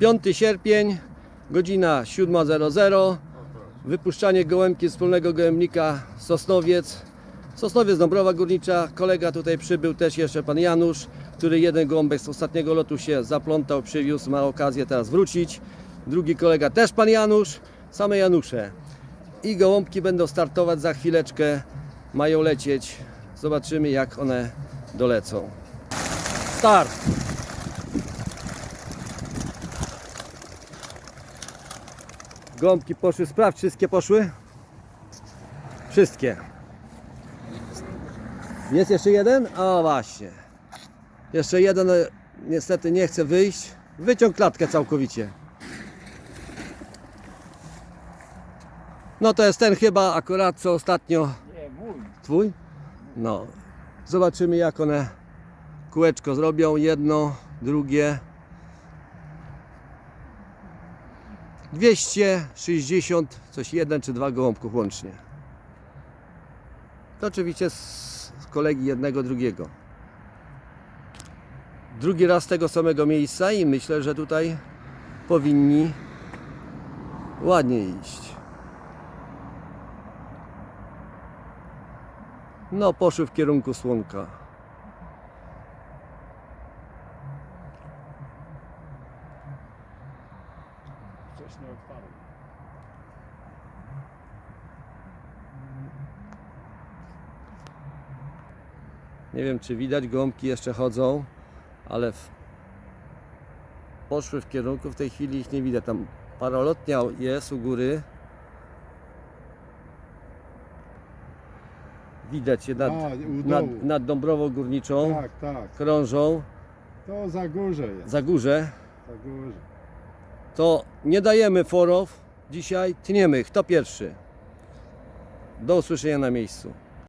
5 sierpień, godzina 7.00. Wypuszczanie gołębki z wspólnego gołębnika Sosnowiec. Sosnowiec Dąbrowa Górnicza. Kolega tutaj przybył też jeszcze pan Janusz, który jeden gołąbek z ostatniego lotu się zaplątał, przywiózł, ma okazję teraz wrócić. Drugi kolega też pan Janusz, same Janusze. I gołąbki będą startować za chwileczkę, mają lecieć. Zobaczymy jak one dolecą. Start! Gąbki poszły, sprawdź, wszystkie poszły? Wszystkie. Jest jeszcze jeden? O właśnie. Jeszcze jeden niestety nie chce wyjść. Wyciąg klatkę całkowicie. No to jest ten chyba akurat co ostatnio. Nie, mój. Twój? No. Zobaczymy jak one kółeczko zrobią. Jedno, drugie. 260, coś jeden czy dwa gołąbków łącznie. To oczywiście z, kolegi jednego, drugiego. Drugi raz tego samego miejsca i myślę, że tutaj powinni ładnie iść. No, poszły w kierunku słonka. Wcześniej otwarł. Nie wiem, czy widać, gąbki jeszcze chodzą, ale w... poszły w kierunku, w tej chwili ich nie widać. Tam paralotnia jest u góry. Widać je nad, A, nad, nad Dąbrową Górniczą. Tak, tak. Krążą To za górze jest. za górze. Za górze. To nie dajemy forów dzisiaj, tniemy ich. Kto pierwszy? Do usłyszenia na miejscu.